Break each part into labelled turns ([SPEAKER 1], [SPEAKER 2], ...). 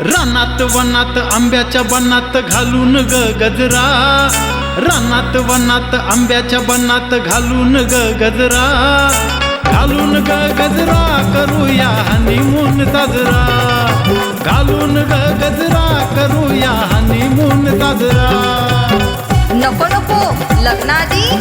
[SPEAKER 1] रानात वनात आंब्याच्या बनात घालून ग गजरा. रानात वनात आंब्याच्या बनात घालून ग गजरा. घालून ग गजरा करूया हनीमून साजरा. घालून ग गजरा करूया हनीमून साजरा.
[SPEAKER 2] नको नको.
[SPEAKER 1] लग्नादी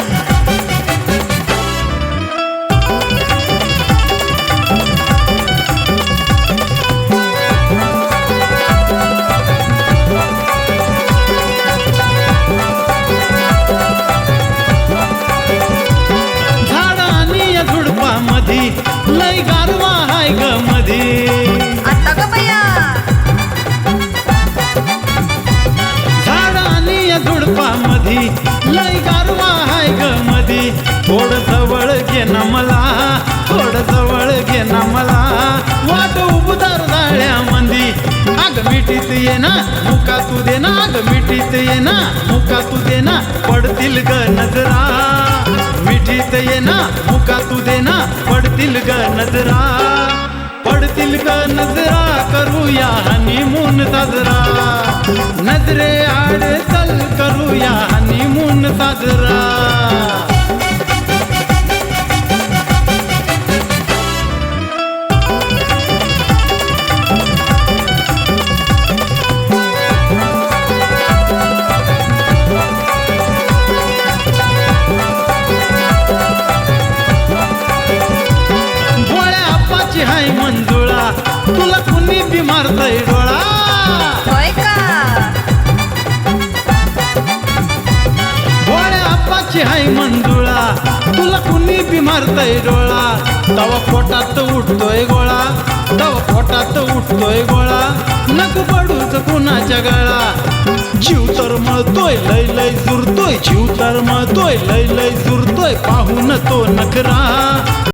[SPEAKER 1] लय गारवा हाय ग मधी.
[SPEAKER 2] आता ग बया
[SPEAKER 1] झाड आणि या झुडपामधी लय गारवा हाय ग मधी. थोड जवळ घे ना मला थोड जवळ घे ना मला. वाट उबदार जाळ्यामंदी अग मिठीत ये ना मुका तू दे ना अग मिठीत ये ना मुका तू दे ना पडतील ग नजरा. मिठीत ये ना मुका तू दे ना पडतील ग नजरा. पडतील ग नजरा करूया हनीमून साजरा. नजरे आड चल करूया हनीमून साजरा. आप्पाची हाय मंजुळा. तुला कुणी बी मारतय डोळा? आप्पाची हाय मंजुळा. तुला कुणी बी मारतय डोळा? तवा पोटात उठतोय गोळा. तवा पोटात उठतोय गोळा. नको पडूच कुणाच्या गळा. जीव तर मळतोय लय लय जुरतोय जीव तर मळतोय लय लय जुरतोय पाहून तो नखरा.